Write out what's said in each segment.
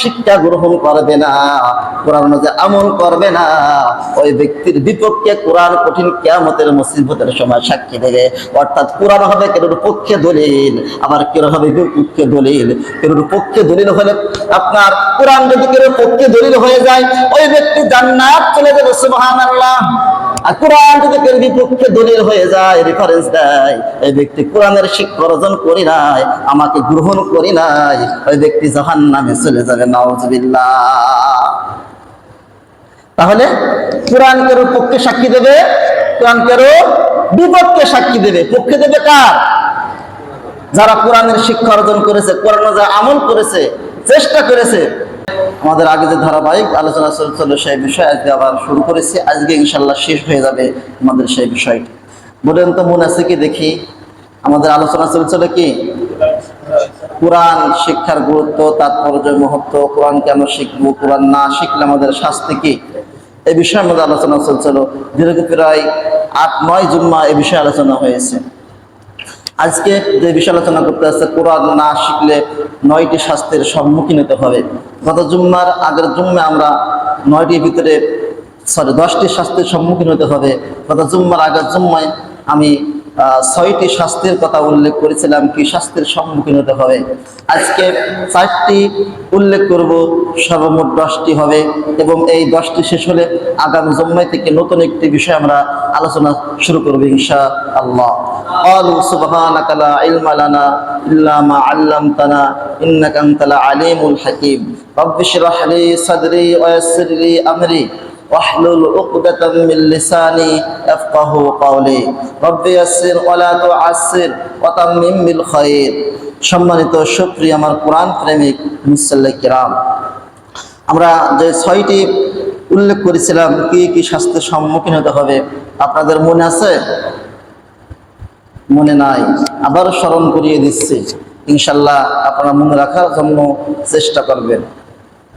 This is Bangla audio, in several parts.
শিক্ষা গ্রহণ করবে না, কোরআন আমল করবে না, ওই ব্যক্তির বিপক্ষে কোরআন কঠিন কিয়ামতের মুসিবতের সময় সাক্ষী দেবে। অর্থাৎ কোরআন হবে কেউর পক্ষে দলিল, আবার কেউ হবে বিপক্ষে দলিল। কেউর পক্ষে দলিল হলে আপনার কোরআন যদি কেউ পক্ষে দলিল হয়ে যায়, ওই ব্যক্তি জান্নাত চলে যাবে, সুবহানাল্লাহ। আর কোরআন যদি কেউ বিপক্ষে দলিল হয়ে যায় রেফারেন্স দেয় এই ব্যক্তি কোরআনের শিক্ষা অর্জন করি নাই, আমাকে গ্রহণ করি নাই, ওই ব্যক্তি জাহান নামে চলে যাবে, নাউজুবিল্লাহ। তাহলে কোরআন কেরো পক্ষে সাক্ষী দেবে, কোরআন কেরো বিপক্ষে সাক্ষী দেবে। পক্ষে দেবে কার? যারা কোরআনের শিক্ষা অর্জন করেছে, কোরআন যা আমল করেছে চেষ্টা করেছে। আমাদের আগে যে ধারাবাহিক আলোচনা চলছিল সেই বিষয় আজকে আবার শুরু করেছি। আজকে ইনশাল্লাহ শেষ হয়ে যাবে আমাদের সেই বিষয়টি। বলেন তো, মনে আছে কি দেখি? আমাদের আলোচনা চলছিল কি? কোরআন শিক্ষার গুরুত্ব তাৎপর্য মহত্ব, কোরআন কেন শিখব, কোরআন না শিখলে আমাদের শাস্তি কি? এই বিষয়ে আমাদের আলোচনা চলছিল। দীর্ঘ প্রায় আট, নয় জুম্মা এ বিষয়ে আলোচনা হয়েছে। আজকে যে বিষয় আলোচনা করতে আসছে, কোরআন না শিখলে নয়টি স্বাস্থ্যের সম্মুখীন হতে হবে। গত জুম্মার আগের জুম্মে আমরা নয়টির ভিতরে সরি দশটি স্বাস্থ্যের সম্মুখীন হতে হবে। গত জুম্মার আগের জুম্মায় আমি ছয়টি শাস্তির কথা উল্লেখ করেছিলাম কি শাস্তির সম্মুখীন হতে হবে আজকে চারটি উল্লেখ করব সর্বমোট দশটি হবে এবং এই দশটি শেষ হলে আগামী জম্মাই থেকে নতুন একটি বিষয় আমরা আলোচনা শুরু করবো ইনশা আল্লাহ قالوا سبحانك لا علم لنا إلا ما علمتنا إنك أنت العليم الحكيم رب اشرح لي صدري ويسر لي أمري واحلل عقدة من لساني يفقه قولي رب يسر ولا تعسر وتمم بالخير সম্মানিত সুপ্রিয় আমার কোরআন প্রেমিক মুসাল্লাহ কিরাম আমরা যে ছয়টি উল্লেখ করেছিলাম কি কি স্বাস্থ্যের সম্মুখীন হতে হবে আপনাদের মনে আছে মনে নাই আবার স্মরণ করিয়ে দিচ্ছি ইনশাল্লাহ আপনারা মনে রাখার জন্য চেষ্টা করবেন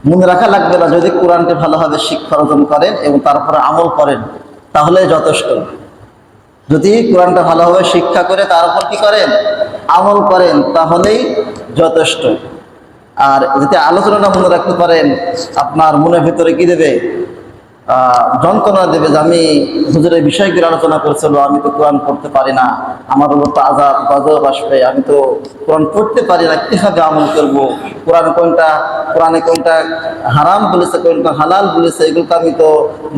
মনে রাখা লাগবে না, যদি কোরআনকে ভালোভাবে শিক্ষা অর্জন করেন এবং তারপরে আমল করেন, তাহলে যথেষ্ট। যদি কোরআনটা ভালোভাবে শিক্ষা করে তারপর কি করেন? আমল করেন, তাহলেই যথেষ্ট। আর যদি আলোচনাটা মনে রাখতে পারেন, আপনার মনের ভিতরে কি দেবে? যন্ত্রণা দেবে যে আমি হুজুরের বিষয়গুলো আলোচনা করছিল আমি তো কোরআন পড়তে পারি না, আমার উপর তো আজাব গজব আসবে, আমি তো কোরআন পড়তে পারি না, কীভাবে আমল করব? কোরআন কোনটা, কোরআনে কোনটা হারাম বলেছে, কোনটা হালাল বলেছে, এগুলো তো আমি তো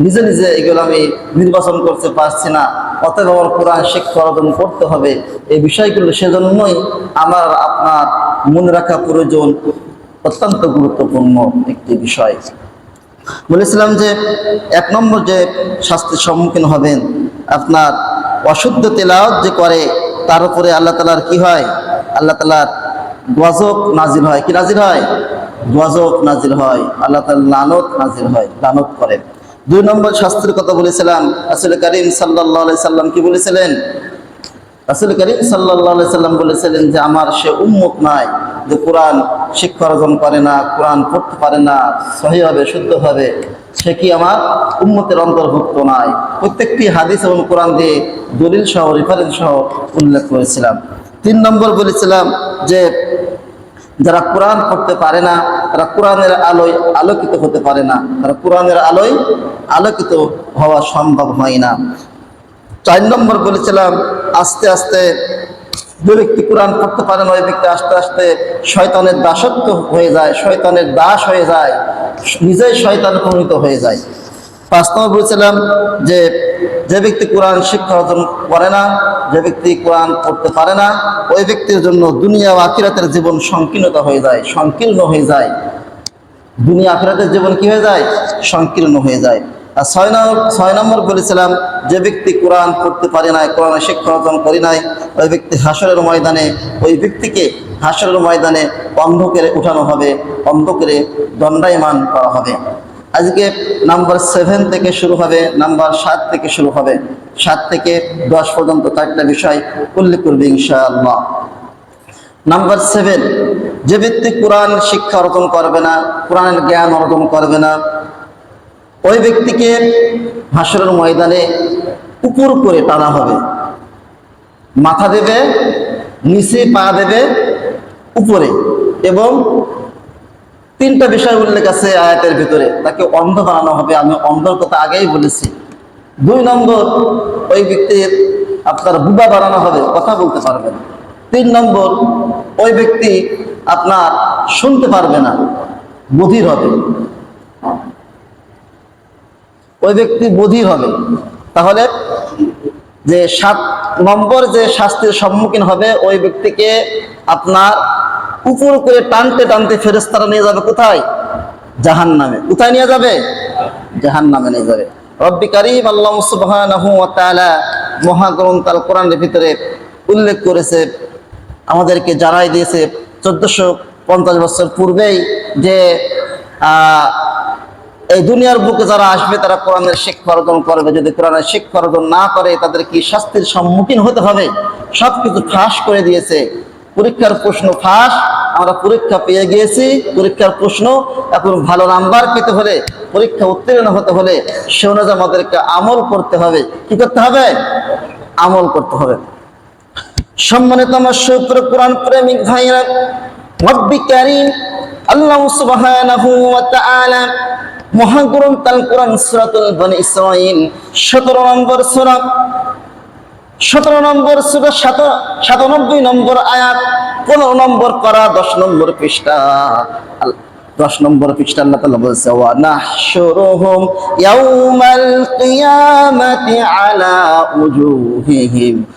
নিজে নিজে এগুলো আমি নির্বাচন করতে পারছি না। অতএব আমার কোরআন শিক্ষা অর্জন করতে হবে, এই বিষয়গুলো সেজন্যই আমার, আপনার মনে রাখা প্রয়োজন, অত্যন্ত গুরুত্বপূর্ণ একটি বিষয়। বলেছিলাম যে এক নম্বর যে শাস্তির সম্মুখীন হবেন আপনার অশুদ্ধ তেলাওয়াত যে করে, তার উপরে আল্লাহ তালার কি হয়? আল্লাহ তালার গজব নাজিল হয়। কি নাজিল হয়? গজব নাজিল হয়। আল্লাহ তালার লানত নাজিল হয়, লানত করেন। দুই নম্বর শাস্ত্রের কথা বলেছিলাম। আসলে করিম সাল্লাহ সাল্লাম কি বলেছিলেন? রাসুল করিম সাল্লাহ সাল্লাম বলেছিলেন যে, আমার সে উন্মুখ নাই যে কোরআন শিক্ষা অর্জন করে না, কোরআন পড়তে পারে না সহিভাবে শুদ্ধভাবে সে কি আমার উম্মতের অন্তর্ভুক্ত নাই? প্রত্যেকটি হাদিস এবং কোরআন দিয়ে দলিল সহ রেফারেন্স সহ উল্লেখ করেছিলাম। তিন নম্বর বলেছিলাম যে, যারা কোরআন পড়তে পারে না, তারা কোরআনের আলোয় আলোকিত হতে পারে না। তারা কোরআনের আলোয় আলোকিত হওয়া সম্ভব হয় না। চার নম্বর বলেছিলাম, আস্তে আস্তে যে ব্যক্তি কোরআন পড়তে পারে না, ওই ব্যক্তি আস্তে আস্তে শয়তানের দাসত্ব হয়ে যায়, শয়তানের দাস হয়ে যায়, নিজেই শয়তানে পরিণত হয়ে যায়। পাঁচ নম্বর বলেছিলাম যে যে ব্যক্তি কোরআন শিক্ষা অর্জন করে না, যে ব্যক্তি কোরআন পড়তে পারে না, ওই ব্যক্তির জন্য দুনিয়া ও আখিরাতের জীবন সংকীর্ণতা হয়ে যায়, সংকীর্ণ হয়ে যায়। দুনিয়া আখরাতের জীবন কি হয়ে যায়? সংকীর্ণ হয়ে যায়। আর ছয় ছয় নম্বর বলেছিলাম, যে ব্যক্তি কোরআন পড়তে পারে নাই কোরআনের শিক্ষা অর্জন করি নাই, ওই ব্যক্তি হাসরের ময়দানে, ওই ব্যক্তিকে হাসরের ময়দানে অন্ধকারে উঠানো হবে, অন্ধকারে দণ্ডায়মান করা হবে। আজকে নাম্বার সেভেন থেকে শুরু হবে, নাম্বার সাত থেকে শুরু হবে। সাত থেকে দশ পর্যন্ত চারটা বিষয় উল্লেখ করবে ইনশাআল্লাহ। নাম্বার সেভেন যে ব্যক্তি কোরআন শিক্ষা অর্জন করবে না, কোরআনের জ্ঞান অর্জন করবে না ওই ব্যক্তিকে হাসরের ময়দানে উপর করে টানা হবে। মাথা দেবে, নিচে পা দেবে উপরে এবং তিনটা বিষয় উল্লেখ আছে আয়াতের ভিতরে। তাকে অন্ধ বানানো হবে, আমি অন্ধর কথা আগেই বলেছি। দুই নম্বর, ওই ব্যক্তির আপনার বুবা বানানো হবে, কথা বলতে পারবে না তিন নম্বর, ওই ব্যক্তি আপনার শুনতে পারবে না বধির হবে। ওই ব্যক্তি বধির হবে। তাহলে যে সাত নম্বর যে শাস্তির সম্মুখীন হবে, ওই ব্যক্তিকে আপনার উপর করে টানতে টানতে ফেরেস্তারা নিয়ে যাবে কোথায়? জাহান নামে কোথায় নিয়ে যাবে? জাহান নামে নিয়ে যাবে। রব্বি কারিম আল্লাহ সুবহানাহু ওয়া তাআলা মহাগ্রন্থ আল কোরআনের ভিতরে উল্লেখ করেছে, আমাদেরকে জানাই দিয়েছে, চোদ্দশো পঞ্চাশ বছর পূর্বেই যে এই দুনিয়ার বুকে যারা আসবে, তারা কোরআনের শিক্ষা অর্জন করবে। যদি কোরআনের শিক্ষা অর্জন না করে, তাদের কি শাস্তির সম্মুখীন হতে হবে? সবকিছু ফাঁস করে দিয়েছে। পরীক্ষার প্রশ্ন ফাঁস, আমরা পরীক্ষা পেয়ে গিয়েছি, পরীক্ষার প্রশ্ন, এখন ভালো নাম্বার পেতে হলে, পরীক্ষা উত্তীর্ণ হতে হলে, সে অনুযায়ী আমাদেরকে আমল করতে হবে। কি করতে হবে? আমল করতে হবে। সম্মানিত আমার সুপ্র কোরআন প্রেমিক ভাইরা রব্বি কারীম, আল্লাহ সুবহানাহু ওয়া তাআলা মহাগ্রন্থ আল কোরআন সূরাতুল বনি ইসরাঈল। 17 নম্বর সূরা। 17 নম্বর সূরা 97 নম্বর আয়াত। 15 নম্বর পারা 10 নম্বর পৃষ্ঠা। দশ নম্বর পৃষ্ঠা আল্লাহ তাআলা বলছে, ওয়া নাহশুরুহুম ইয়াউমাল কিয়ামাতি আলা উজুহিহিম।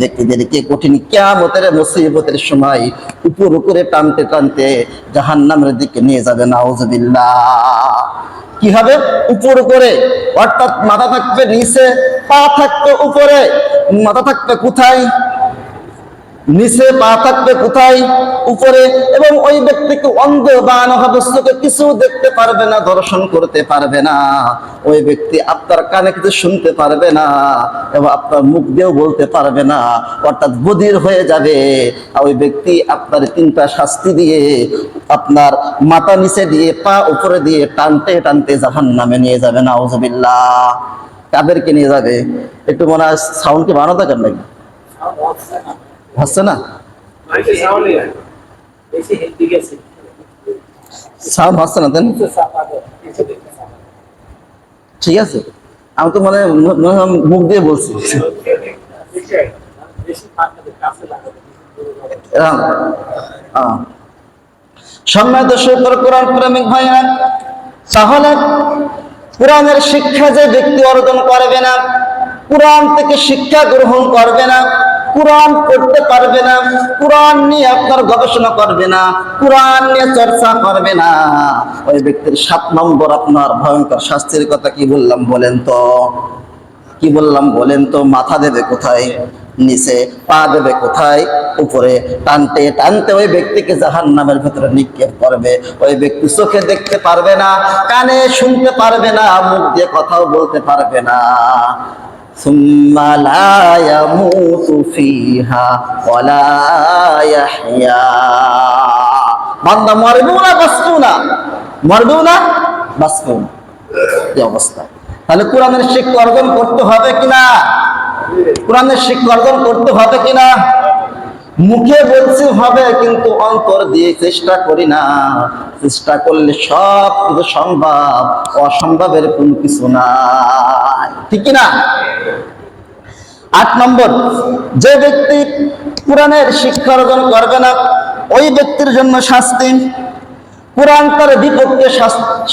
ব্যক্তিদেরকে কঠিন কেয়ামতের মুসিবতের সময় উপর উপরে টানতে টানতে জাহান্নামের দিকে নিয়ে যাবে, নাউজুবিল্লাহ। কি হবে? উপর করে অর্থাৎ মাথা থাকবে নিচে, পা থাকবে উপরে। মাথা থাকবে কোথায়? নিচে পা থাকবে কোথায়? উপরে। এবং ওই ব্যক্তিকে অন্ধ বা অনাহাবস্যকে কিছু দেখতে পারবে না, দর্শন করতে পারবে না। ওই ব্যক্তি আপনার কানে কিছু শুনতে পারবে না এবং আপনার মুখ দিয়েও বলতে পারবে না। অর্থাৎ বধির হয়ে যাবে। ওই ব্যক্তি আপনার তিনটা শাস্তি দিয়ে, আপনার মাথা নিচে দিয়ে, পা উপরে দিয়ে টানতে টানতে জাহান নামে নিয়ে যাবে না আউজবিল্লাহ কাদেরকে নিয়ে যাবে? একটু মনে হয় সাউন্ডকে বানানো থাকেন নাকি? হচ্ছে না? সাউন্ড হচ্ছে না চাপা ঠিক আছে। আমি তো মানে হয় মুখ দিয়ে বলছি। সম্মানিত সুপ্র কোরআন প্রেমিক ভাইরা তাহলে কোরআনের শিক্ষা যে ব্যক্তি অর্জন করবে না, কোরআন থেকে শিক্ষা গ্রহণ করবে না কোরআন পড়তে পারবে না, কোরআন নিয়ে আপনার গবেষণা করবে না, কোরআন নিয়ে চর্চা করবে না। ওই ব্যক্তির সাত নম্বর আপনার ভয়ঙ্কর শাস্তির কথা কি বললাম বলেন তো? কি বললাম বলেন তো? মাথা দেবে কোথায়? নিচে পা দেবে কোথায়? উপরে টানতে টানতে ওই ব্যক্তিকে জাহান নামের ভেতরে নিক্ষেপ করবে। ওই ব্যক্তি চোখে দেখতে পারবে না, কানে শুনতে পারবে না, মুখ দিয়ে কথাও বলতে পারবে না। ثم لا يموت فيها ولا يحيا বান্দা মরবো না বাঁচবো না মরবো না বাঁচবো না এই অবস্থা তাহলে কোরআনের শিক্ষা অর্জন করতে হবে কিনা কোরআনের শিক্ষা অর্জন করতে হবে কিনা মুখে বলছি হবে কিন্তু অন্তর দিয়ে চেষ্টা করি না চেষ্টা করলে সব কিছু সম্ভব অসম্ভবের কোনো কিছু নাই ঠিক না আট নম্বর, যে ব্যক্তি কোরআনের শিক্ষা অর্জন করবে না, ওই ব্যক্তির জন্য শাস্তি। কোরআন তার বিপক্ষে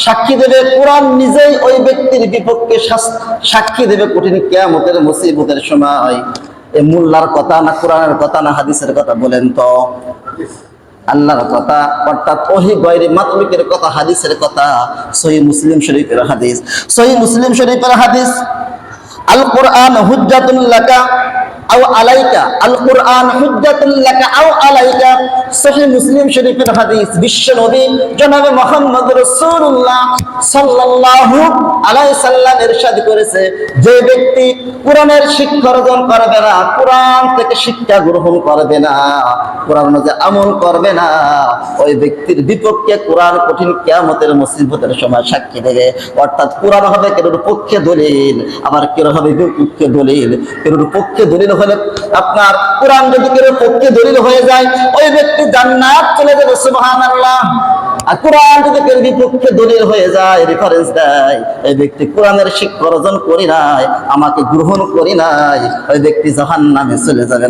সাক্ষী দেবে, কোরআন নিজেই ওই ব্যক্তির বিপক্ষে সাক্ষী দেবে কঠিন কেয়ামতের মুসিবতের সময়। এ মোল্লার কথা না কোরআনের কথা না হাদিসের কথা বলেন তো? আল্লাহর কথা, অর্থাৎ ওহি গয়রি মাতলুকের কথা, হাদিসের কথা, সহি মুসলিম শরীফের হাদিস। সহি মুসলিম শরীফের হাদিস আল কোরআন হুজাতুল্লাকা লাকা আও আলাইকা আল কোরআন হুজ্জাতুল লাকা, আও আলাইকা। সহিহ মুসলিম শরীফের হাদিস, বিশ্ব নবী জনাব মুহাম্মদ রাসূলুল্লাহ সাল্লাল্লাহু সাল্লাম ইরশাদ করেছে, যে ব্যক্তি কোরআনের শিক্ষা অর্জন করবে না, কোরআন থেকে শিক্ষা গ্রহণ করবে না, কোরআন অনুযায়ী আমল করবে না, ওই ব্যক্তির বিপক্ষে কোরআন কঠিন কিয়ামতের মুসিবতের সময় সাক্ষী দেবে। অর্থাৎ কোরআন হবে কেরোর পক্ষে দলিল, আবার কেরো হবে বিপক্ষে দলিল। কেরোর পক্ষে দলিল হলে আপনার কোরআন যদি কেরোর পক্ষে দলিল হয়ে যায়, ওই ব্যক্তি জান্নাত চলে যাবে, সুবহানাল্লাহ। আর কোরআন যদি কেউ বিপক্ষে দলিল হয়ে যায় রেফারেন্স দেয় এই ব্যক্তি কোরআনের শিক্ষা অর্জন করি নাই, আমাকে গ্রহণ করি নাই, ওই ব্যক্তি জাহান নামে চলে যাবে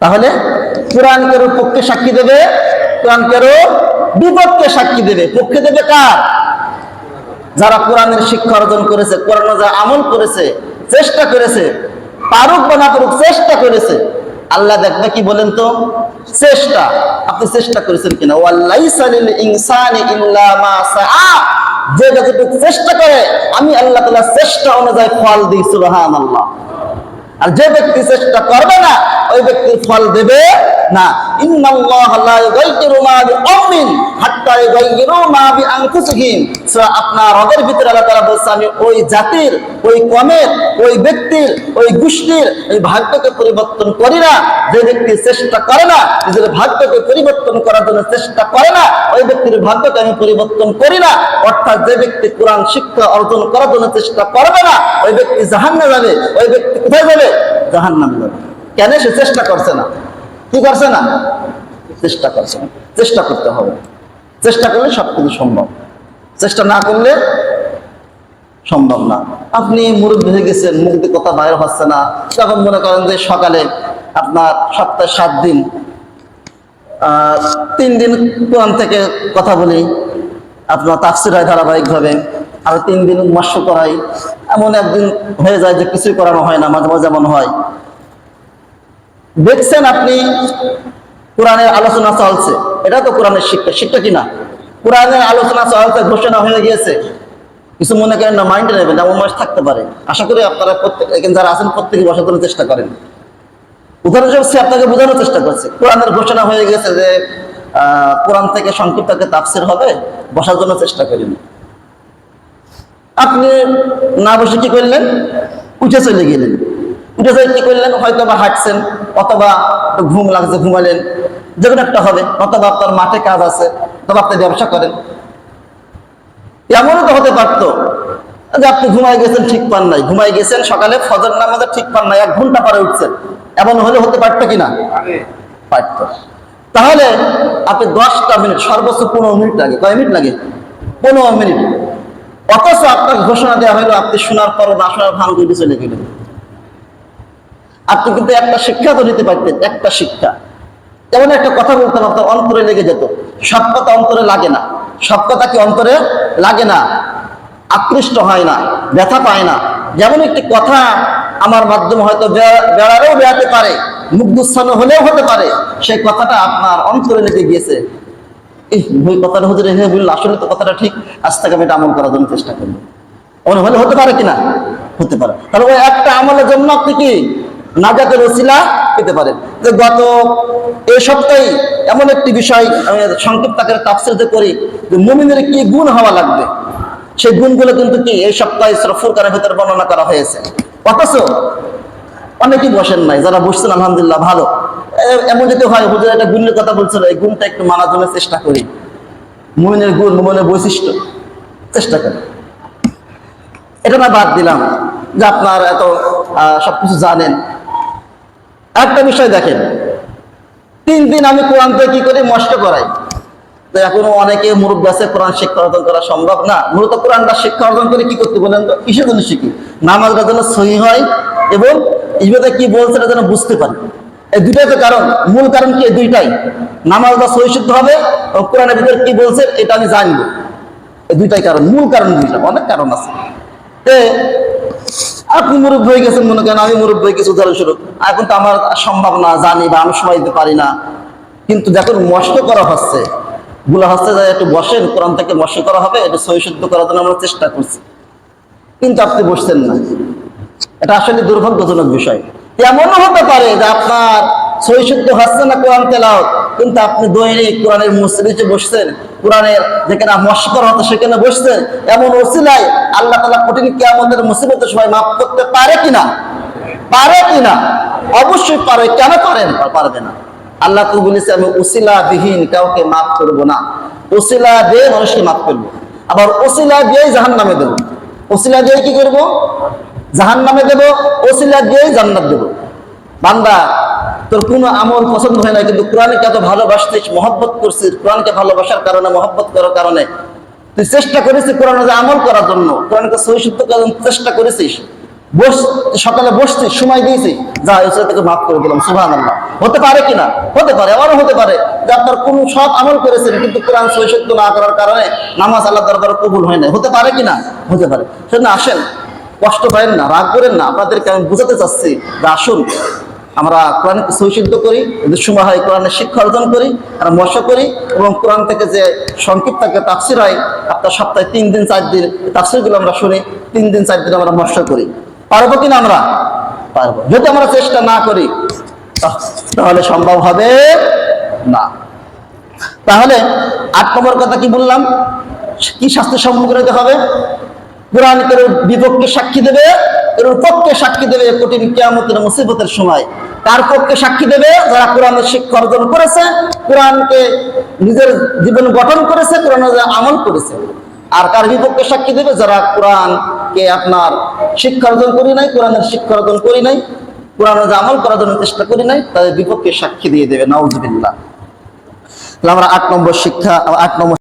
তাহলে কোরআন কেরো পক্ষে সাক্ষী দেবে, কোরআন কেরো বিপক্ষে সাক্ষী দেবে, পক্ষে দেবে কার? যারা কোরআনের শিক্ষা অর্জন করেছে, কোরআন যারা আমল করেছে চেষ্টা করেছে। পারুক বা না পারুক, চেষ্টা করেছে। আল্লাহ দেখবে কি বলেন তো? চেষ্টা। আপনি চেষ্টা করেছেন কিনা? যে যতটুকু চেষ্টা করে, আমি আল্লাহ তালা চেষ্টা অনুযায়ী ফল দিই, সুবহানাল্লাহ। আর যে ব্যক্তি চেষ্টা করবে না, ওই ব্যক্তি ফল দেবে না। আপনার ভিতরে আল্লাহ তাআলা বলছে, আমি ওই জাতির, ওই কমের, ওই ব্যক্তির, ওই গোষ্ঠীর, এই ভাগ্যকে পরিবর্তন করি না। যে ব্যক্তি চেষ্টা করে না, নিজের ভাগ্যকে পরিবর্তন করার জন্য চেষ্টা করে না, ওই ব্যক্তির ভাগ্যকে আমি পরিবর্তন করি না। অর্থাৎ যে ব্যক্তি কোরআন শিক্ষা অর্জন করার জন্য চেষ্টা করবে না, ওই ব্যক্তি জাহান্ন যাবে, ওই ব্যক্তি কোথায় যাবে? জাহান্নামে যাবে। কেন? সে চেষ্টা করছে না। কি করছে না? চেষ্টা করছে না। চেষ্টা করতে হবে। চেষ্টা করলে সবকিছু সম্ভব। চেষ্টা না করলে সম্ভব না। আপনি মুরব্বী হয়ে গেছেন, মুখ দিয়ে কথা বাইর হচ্ছে না। তখন মনে করেন যে সকালে আপনার সপ্তাহে সাত দিন তিন দিন কোরআন থেকে কথা বলি। আপনার তাফসির হয় ধারাবাহিকভাবে। আর তিন দিন মৎস্য করাই। এমন একদিন হয়ে যায় যে কিছুই করানো হয় না, মাঝে মাঝে এমন হয়। দেখছেন আপনি, কোরআনের আলোচনা চলছে। এটা তো কোরআনের শিক্ষা শিক্ষা কিনা কোরআনের আলোচনা চলছে, ঘোষণা হয়ে গিয়েছে। কিছু মনে করেন না, মাইন্ডে নেবেন, এমন মানুষ থাকতে পারে। আশা করি আপনারা প্রত্যেক, এখানে যারা আছেন প্রত্যেকে বসার জন্য চেষ্টা করেন। উদাহরণস্বরূপ সে আপনাকে বোঝানোর চেষ্টা করছে। কোরআনের ঘোষণা হয়ে গেছে যে কোরআন থেকে সংক্ষিপ্ত তাফসির হবে, বসার জন্য চেষ্টা করেন। আপনি না বসে কি করলেন? উঠে চলে গেলেন। উঠে চলে কি করলেন? হয়তো বা হাঁটছেন অথবা ঘুম লাগছে ঘুমালেন। যে কোনো একটা হবে অথবা আপনার মাঠে কাজ আছে অথবা আপনি ব্যবসা করেন। এমনও তো হতে পারতো যে আপনি ঘুমাই গেছেন ঠিক পান নাই। ঘুমাই গেছেন সকালে ফজর নামাজে ঠিক পান নাই এক ঘণ্টা পরে উঠছেন। এমন হলে হতে পারতো কিনা? পারত। তাহলে আপনি দশটা মিনিট সর্বোচ্চ পনেরো মিনিট লাগে। কয় মিনিট লাগে? পনেরো মিনিট। অথচ আপনার ঘোষণা দেওয়া হলো আপনি শোনার পর না শোনার ভান করে চলে গেলেন। আপনি কিন্তু একটা শিক্ষা তো নিতে পারতেন, একটা শিক্ষা। যেমন একটা কথা বলতাম আপনার অন্তরে লেগে যেত। সব কথা অন্তরে লাগে না। সব কথা কি অন্তরে লাগে না? আকৃষ্ট হয় না, ব্যথা পায় না। যেমন একটি কথা আমার মাধ্যমে হয়তো বেড়ারেও বেড়াতে পারে, মুগ্ধস্থানে হলেও হতে পারে, সেই কথাটা আপনার অন্তরে লেগে গিয়েছে। এই কথাটা হতে রেখে বলল আসলে তো কথাটা ঠিক। আজ থেকে আমি এটা আমল করার জন্য চেষ্টা করব। হলে হতে পারে কিনা হতে পারে। তাহলে ওই একটা আমলের জন্য আপনি কি? নাজাতের ওসিলা পেতে পারেন। গত এই সপ্তাহে এমন একটি বিষয় আমি সংক্ষিপ্ত আকারে তাফসিরতে করি, যে মুমিনের কি গুণ হওয়া লাগবে? সেই গুণগুলো কিন্তু কি এই সপ্তাহে সরফুর কারের ভিতরে বর্ণনা করা হয়েছে। অথচ অনেকেই বসেন নাই, যারা বসছেন, আলহামদুলিল্লাহ ভালো। এমন যদি হয়, হুজুর একটা গুণের কথা বলছিল, এই গুণটা একটু মানার জন্য চেষ্টা করি। মুমিনের গুণ, মুমিনের বৈশিষ্ট্য, চেষ্টা করি। এটা না বাদ দিলাম যে আপনার এত সবকিছু জানেন। একটা বিষয় দেখেন, তিন দিন আমি কোরআন কি করি? মস্ত করাই। তো এখনও অনেকে মুরব্বী আছে, কোরআন শিক্ষা অর্জন করা সম্ভব না। মূলত কোরআনটা শিক্ষা অর্জন করে কি করতে বলেন তো? কিসের জন্য শিখি? নামাজটা যেন সহি হয় এবং ইবাদে কি বলছে এটা যেন বুঝতে পারি। এই দুটাই তো কারণ, মূল কারণ কি এই দুইটাই? নামাজ বা শুদ্ধ হবে কোরআনের ভিতরে কি বলছে এটা আমি জানব এই দুইটাই কারণ, মূল কারণ দুইটা, অনেক কারণ আছে। তে আপনি মুরব্বী হয়ে গেছেন মনে করেন, আমি মুরব্বী হয়ে গেছি, উদাহরণস্বরূপ, এখন তো আমার সম্ভব না জানি বা আমি সময় দিতে পারি না। কিন্তু যখন মস্ত করা হচ্ছে গুলো হচ্ছে যে একটু বসেন কোরআন থেকে মস্ত করা হবে, একটু সহিষুদ্ধ করার জন্য আমরা চেষ্টা করছি। কিন্তু আপনি বসছেন না। এটা আসলে দুর্ভাগ্যজনক বিষয়। এমনও হতে পারে যে আপনার সহি শুদ্ধ হচ্ছে না কোরআন তেলাওয়াত, কিন্তু আপনি দৈনিক কোরআনের মুসলিতে বসছেন, কোরআনের যেখানে মস্কর হতো সেখানে বসছেন, এমন ওসিলায় আল্লাহ তালা কঠিন কেয়ামতের মুসিবতের সময় মাফ করতে পারে কিনা? পারে কিনা? অবশ্যই পারে। কেন পারেন? পারবে না। আল্লাহ তো বলেছে, আমি ওসিলা বিহীন কাউকে মাফ করব না। ওসিলা দিয়ে মানুষকে মাফ করব। আবার ওসিলা দিয়েই জাহান নামে দেবো। ওসিলা দিয়ে কি করব? জাহান নামে দেবো ওসিলা দিয়ে জান্নাত দেবো। বান্দা, তোর কোনো আমল পছন্দ হয় না, কিন্তু কোরআনকে এত ভালোবাসতিস, মহব্বত করছিস, কোরআনকে ভালোবাসার কারণে, মহব্বত করার কারণে। তুই চেষ্টা করেছিস কোরআনে আমল করার জন্য, কোরআনকে সহি করার চেষ্টা করেছিস। বস, সকালে বসছিস, সময় দিয়েছিস, যা এসে তোকে মাফ করে দিলাম সুভান আল্লাহ হতে পারে কিনা? হতে পারে আবারও হতে পারে যে আপনার কোন সৎ আমল করেছেন, কিন্তু কোরআন সহি না করার কারণে নামাজ আল্লাহ দরবার কবুল হয় না হতে পারে কিনা? হতে পারে। সেজন্য আসেন কষ্ট পাবেন না, রাগ করেন না। আপনাদেরকে আমি বুঝাতে চাচ্ছি যে আসুন, আমরা কোরআন সৈসিদ্ধ করি সময় হয় কোরআনের শিক্ষা অর্জন করি, আমরা মশা করি এবং কোরআন থেকে যে সংক্ষিপ্ত একটা তাফসির হয়, আপনার সপ্তাহে তিন দিন, চার দিন তাফসিরগুলো আমরা শুনি, তিন দিন, চার দিন আমরা মশা করি। পারব কিনা আমরা? পারব। যদি আমরা চেষ্টা না করি তাহলে সম্ভব হবে না। তাহলে আট নম্বর কথা কি বললাম? কি শাস্তির সম্মুখীন হতে হবে? কোরআন কারোর বিপক্ষে সাক্ষী দেবে কারোর পক্ষে সাক্ষী দেবে কঠিন কেয়ামতের মুসিবতের সময়। কার পক্ষে সাক্ষী দেবে? যারা কোরআনের শিক্ষা অর্জন করেছে, কোরআনকে নিজের জীবন গঠন করেছে কোরআনের আমল করেছে। আর কার বিপক্ষে সাক্ষী দেবে? যারা কোরআনকে আপনার শিক্ষা অর্জন করি নাই, কোরআনের শিক্ষা অর্জন করি নাই কোরআনের যে আমল করার জন্য চেষ্টা করি নাই, তাদের বিপক্ষে সাক্ষী দিয়ে দেবে তাহলে আমরা আট নম্বর শিক্ষা, আট নম্বর